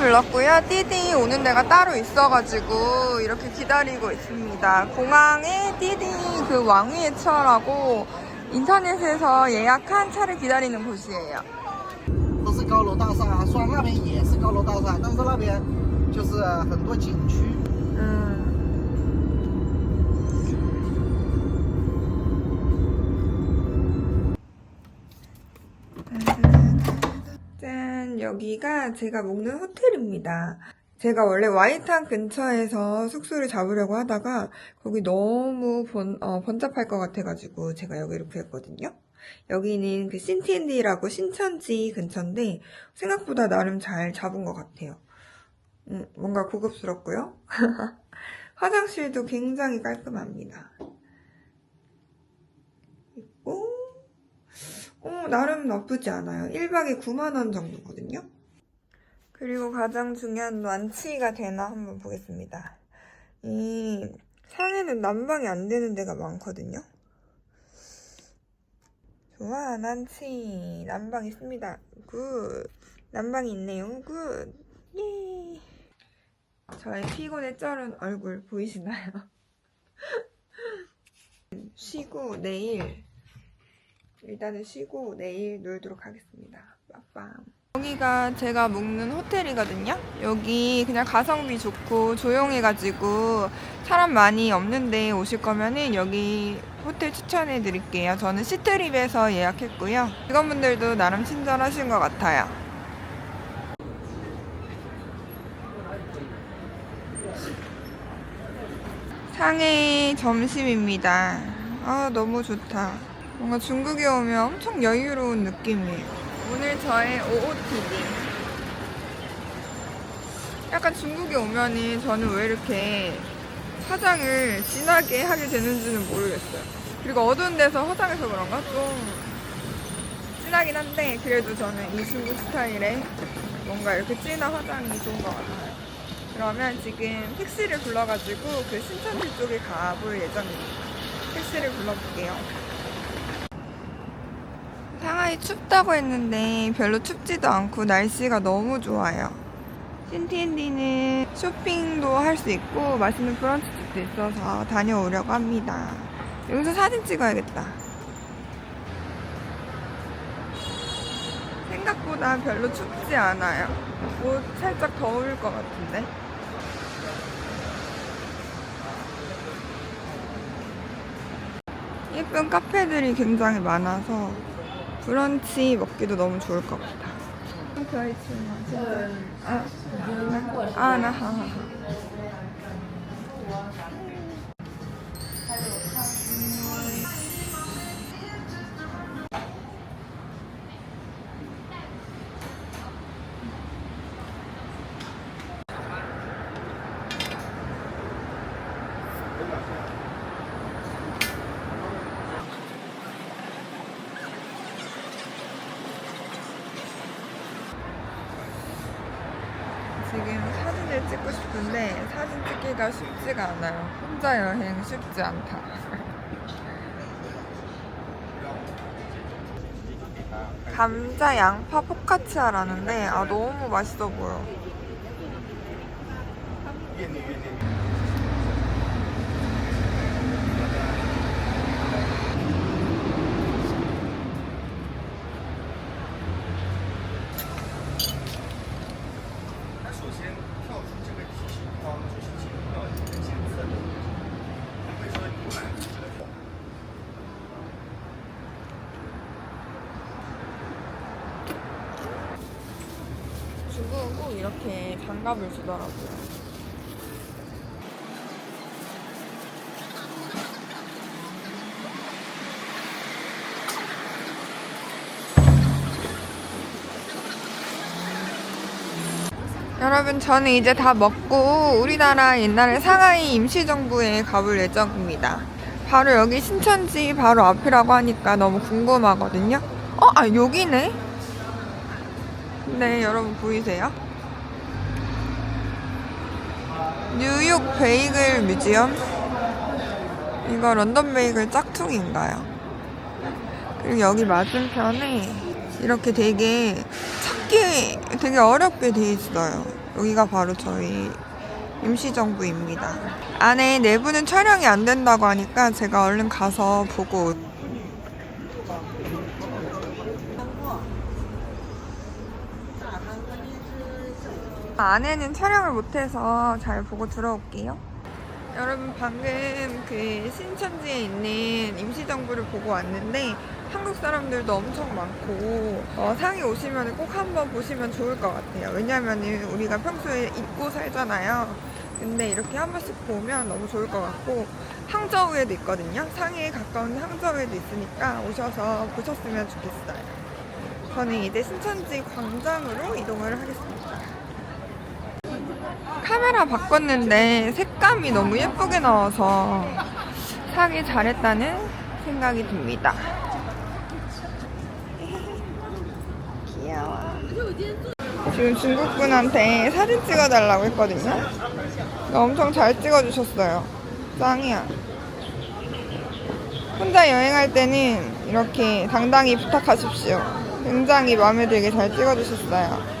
지금 띠디 불렀고요. 띠디 오는 데가 따로 있어가지고 이렇게 기다리고 있습니다. 공항에 띠디 그 왕위의 차라고 인터넷에서 예약한 차를 기다리는 곳이에요. 都是高楼大厦，虽然那边也是高楼大厦，但是那边就是很多景区。 음. 여기가 제가 묵는 호텔입니다. 제가 원래 와이탄 근처에서 숙소를 잡으려고 하다가 거기 너무 번, 어, 번잡할 것 같아가지고 제가 여기를 구했거든요. 여기는 그 신티엔디라고 신천지 근처인데 생각보다 나름 잘 잡은 것 같아요. 음, 뭔가 고급스럽고요. 화장실도 굉장히 깔끔합니다. 있고, 어, 나름 나쁘지 않아요. 1박에 9만원 정도거든요. 그리고 가장 중요한 난치가 되나 한번 보겠습니다. 이 상해는 난방이 안 되는 데가 많거든요. 좋아, 난치. 난방 있습니다. 굿. 난방이 있네요. 굿. 예. 저의 피곤에 쩔은 얼굴 보이시나요? 쉬고 내일 일단은 쉬고 내일 놀도록 하겠습니다. 빠밤. 여기가 제가 묵는 호텔이거든요. 여기 그냥 가성비 좋고 조용해가지고 사람 많이 없는데 오실 거면은 여기 호텔 추천해 드릴게요. 저는 시트립에서 예약했고요. 직원분들도 나름 친절하신 것 같아요. 상해 점심입니다. 아, 너무 좋다. 뭔가 중국에 오면 엄청 여유로운 느낌이에요. 오늘 저의 OOTD. 약간 중국에 오면은 저는 왜 이렇게 화장을 진하게 하게 되는지는 모르겠어요. 그리고 어두운 데서 화장해서 그런가? 좀 진하긴 한데, 그래도 저는 이 중국 스타일의 뭔가 이렇게 진한 화장이 좋은 것 같아요. 그러면 지금 택시를 불러가지고 그 신천지 쪽에 가볼 예정입니다. 택시를 불러볼게요. 상하이 춥다고 했는데 별로 춥지도 않고 날씨가 너무 좋아요. 신티엔디는 쇼핑도 할 수 있고 맛있는 브런치집도 있어서 다녀오려고 합니다. 여기서 사진 찍어야겠다. 생각보다 별로 춥지 않아요. 옷 살짝 더울 것 같은데. 예쁜 카페들이 굉장히 많아서 브런치 먹기도 너무 좋을 것 같아. 그 아, 아, 나, 하, 하, 하. 싶은데 사진 찍기가 쉽지가 않아요. 혼자 여행 쉽지 않다. 감자 양파 포카치아라는데 아 너무 맛있어 보여. 중국은 꼭 이렇게 장갑을 주더라고요. 여러분 저는 이제 다 먹고 우리나라 옛날에 상하이 임시정부에 가볼 예정입니다. 바로 여기 신천지 바로 앞이라고 하니까 너무 궁금하거든요. 어? 아 여기네? 네, 여러분 보이세요? 뉴욕 베이글 뮤지엄? 이거 런던 베이글 짝퉁인가요? 그리고 여기 맞은편에 이렇게 되게 찾기 되게 어렵게 돼 있어요. 여기가 바로 저희 임시정부입니다. 안에 내부는 촬영이 안 된다고 하니까 제가 얼른 가서 보고 안에는 촬영을 못해서 잘 보고 들어올게요. 여러분 방금 그 신천지에 있는 임시정부를 보고 왔는데 한국 사람들도 엄청 많고 어, 상해 오시면 꼭 한번 보시면 좋을 것 같아요. 왜냐면은 우리가 평소에 잊고 살잖아요. 근데 이렇게 한 번씩 보면 너무 좋을 것 같고 항저우에도 있거든요. 상해에 가까운 항저우에도 있으니까 오셔서 보셨으면 좋겠어요. 저는 이제 신천지 광장으로 이동을 하겠습니다. 카메라 바꿨는데 색감이 너무 예쁘게 나와서 사기 잘했다는 생각이 듭니다. 귀여워. 지금 중국분한테 사진 찍어달라고 했거든요. 엄청 잘 찍어주셨어요. 짱이야. 혼자 여행할 때는 이렇게 당당히 부탁하십시오. 굉장히 마음에 들게 잘 찍어주셨어요.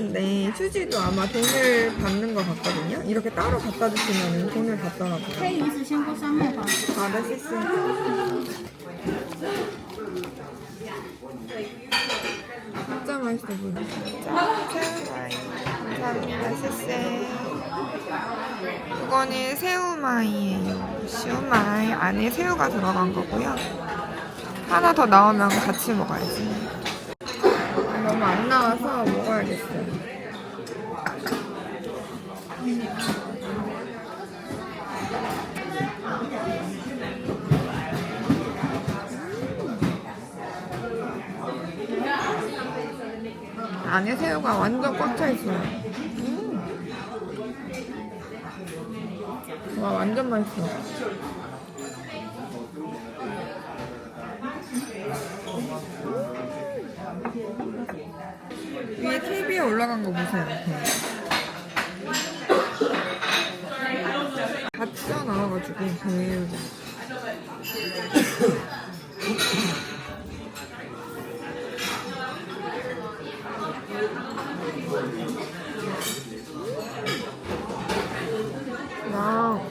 요. 휴지를 시켰는데 휴지도 아마 돈을 받는 것 같거든요. 이렇게 따로 갖다 주시면 돈을 받더라고요. 可以临时先过三号房。好的，谢谢。진짜 맛있어 보여. 감사합니다.谢谢. 이거는 새우마이예요. 시우마이 안에 새우가 들어간 거고요. 하나 더 나오면 같이 먹어야지. 너무 안 나와서 먹어야겠어요. 안에 새우가 완전 꽉 차 있어요. 음. 와 완전 맛있어. 위에 TV에 올라간 거 보세요. 가짜 나와가지고 배우가. 와우.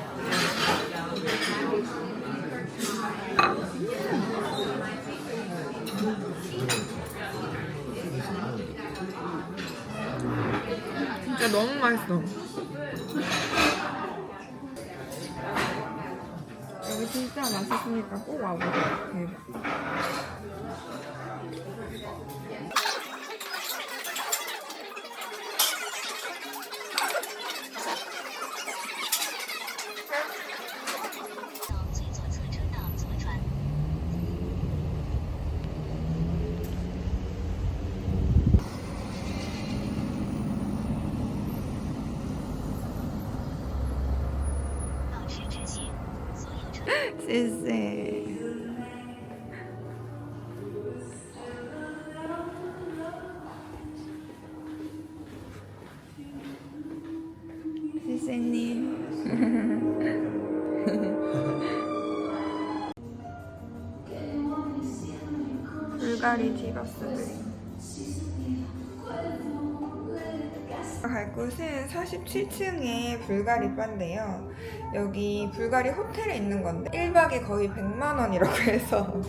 진짜 너무 맛있어. 여기 진짜 맛있으니까 꼭 와보세요. 대박. 네. 세세. 세세님. 불가리 디바스드림. 갈 곳은 47층의 불가리 바인데요. 여기 불가리 호텔에 있는 건데 1박에 거의 100만 원이라고 해서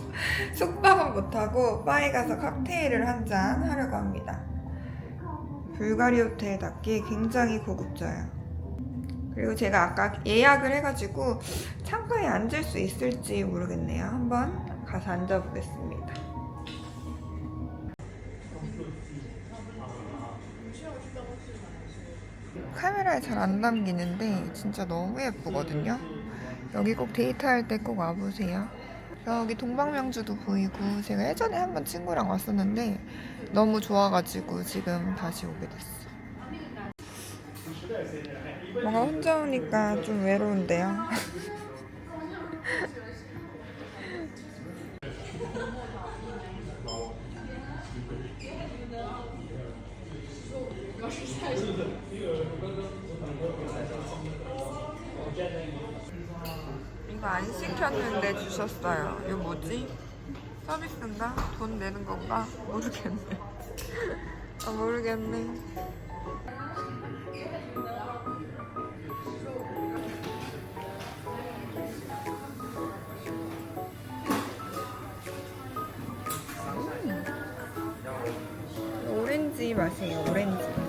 숙박은 못하고 바에 가서 칵테일을 한 잔 하려고 합니다. 불가리 호텔답게 굉장히 고급져요. 그리고 제가 아까 예약을 해가지고 창가에 앉을 수 있을지 모르겠네요. 한번 가서 앉아보겠습니다. 카메라에 잘 안 담기는데 진짜 너무 예쁘거든요. 여기 꼭 데이트할 때 꼭 와보세요. 여기 동방명주도 보이고 제가 예전에 한번 친구랑 왔었는데 너무 좋아가지고 지금 다시 오게 됐어. 뭔가 혼자 오니까 좀 외로운데요. 이거 안 시켰는데 주셨어요. 이거 뭐지? 서비스인가? 돈 내는 건가? 모르겠네. 아, 모르겠네. 음. 오렌지 맛이에요, 오렌지.